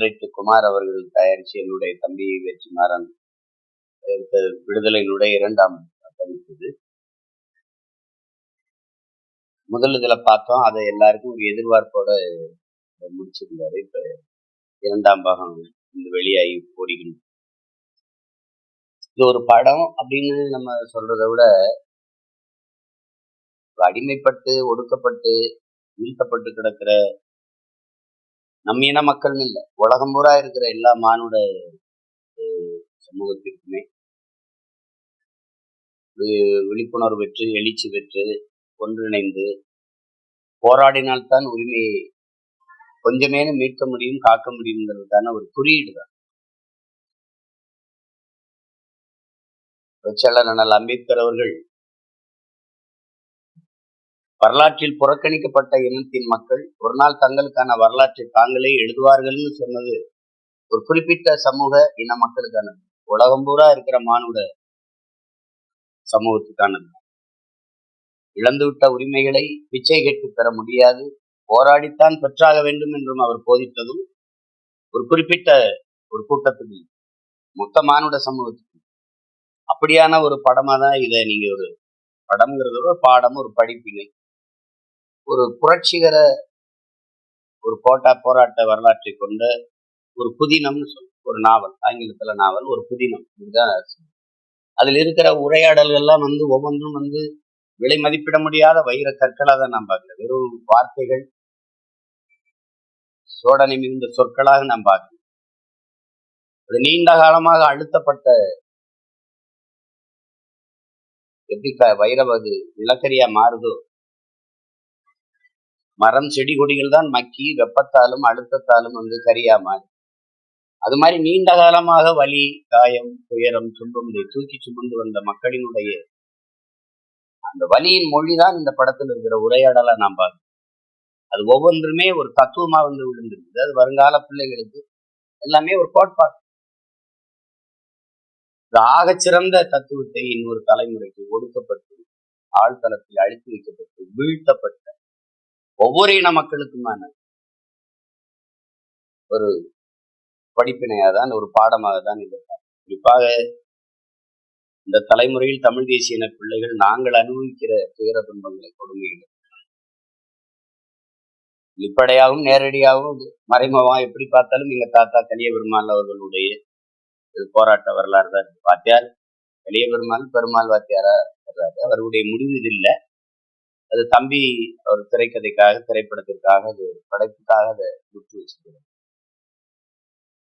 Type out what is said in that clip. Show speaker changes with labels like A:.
A: Millwright Kumar அவர்கள் தயாரிச்சு என்னுடைய தம்பி வெற்றிமாறன் எடுத்த விடுதலையினுடைய இரண்டாம் பதிப்பு முதல் இதில் பார்த்தோம் அதை எல்லாருக்கும் ஒரு எதிர்பார்ப்போட முடிச்சிருந்தாரு. இப்ப இரண்டாம் பாகம் இந்த வெளியாகி ஓடிக்கணும் இது ஒரு படம் அப்படின்னு நம்ம சொல்றதை விட அடிமைப்பட்டு ஒடுக்கப்பட்டு வீழ்த்தப்பட்டு கிடக்கிற நம்ம இன மக்கள்னு இல்லை. உலகம் பூரா இருக்கிற எல்லா மானுட சமூகத்திற்குமே விழிப்புணர்வு பெற்று எழுச்சி பெற்று ஒன்றிணைந்து போராடினால்தான் உரிமையை கொஞ்சமேனு மீட்க முடியும் காக்க முடியுங்கிறதுக்கான ஒரு குறியீடு தான். வெச்சாளர் அண்ணல் அம்பேத்கர் அவர்கள் வரலாற்றில் புறக்கணிக்கப்பட்ட இனத்தின் மக்கள் ஒரு நாள் தங்களுக்கான வரலாற்றை தாங்களே எழுதுவார்கள்னு சொன்னது ஒரு குறிப்பிட்ட சமூக இன மக்களுக்கானது. உலகம் பூரா இருக்கிற மானுட சமூகத்துக்கானது. இழந்துவிட்ட உரிமைகளை பிச்சை கேட்டு பெற முடியாது. போராடித்தான் பெற்றாக வேண்டும் என்றும் அவர் போதித்ததும் ஒரு குறிப்பிட்ட ஒரு கூட்டத்துக்கு மொத்த மானுட சமூகத்துக்கு. அப்படியான ஒரு படமாக தான் இதை நீங்க ஒரு படம்ங்கிறத ஒரு பாடம் ஒரு படிப்பினை. ஒரு புரட்சிகர ஒரு போட்டா போராட்ட வரலாற்றை கொண்ட ஒரு புதினம்னு சொல்லும் ஒரு நாவல் ஆங்கிலத்துல நாவல் ஒரு புதினம். இதுதான் அதில் இருக்கிற உரையாடல்கள்லாம் வந்து ஒவ்வொன்றும் வந்து விலை மதிப்பிட முடியாத வைர கற்களாக தான் நாம் பார்க்கிறோம் வெறும் வார்த்தைகள் சோடனை மிகுந்த சொற்களாக நாம் பார்க்கிறோம் அது நீண்ட காலமாக அழுத்தப்பட்ட எப்படி வைரவது நிலக்கரியா மாறுதோ மரம் செடி கொடிகள் தான் மக்கி வெப்பத்தாலும் அழுத்தத்தாலும் வந்து கரியா மாறி அது மாதிரி நீண்ட காலமாக வலி காயம் துயரம் துன்பம் இதை தூக்கி சுமந்து வந்த மக்களினுடைய அந்த வலியின் மொழிதான் இந்த படத்தில் இருக்கிற உரையாடலை நாம் பார்க்கணும் அது ஒவ்வொன்றுமே ஒரு தத்துவமா வந்து விழுந்திருக்குது. அது வருங்கால பிள்ளைகளுக்கு எல்லாமே ஒரு கோட்பாடு. ஆகச்சிறந்த தத்துவத்தை இன்னொரு தலைமுறைக்கு ஒடுக்கப்பட்டு ஆழ்தளத்தில் அழித்து வைக்கப்பட்டு வீழ்த்தப்பட்டு ஒவ்வொரு இன மக்களுக்குமான ஒரு படிப்பினையாக தான் ஒரு பாடமாக தான் இது. குறிப்பாக இந்த தலைமுறையில் தமிழ் தேசிய பிள்ளைகள் நாங்கள் அனுபவிக்கிற துயர துன்பங்களை கொடுமைகள். வெளிப்படையாகவும் நேரடியாகவும் மறைமுகமாக எப்படி பார்த்தாலும் எங்க தாத்தா கலிய பெருமாள் அவர்களுடைய போராட்ட வரலாறு தான். இருக்கு வாத்தியார் கலிய பெருமாள் பெருமாள் வாத்தியாரா? அவருடைய முடிவு இது இல்லை. அது தம்பி ஒரு திரைக்கதைக்காக திரைப்படத்திற்காக அது படைப்புக்காக அதை விட்டு வச்சுக்கிறேன்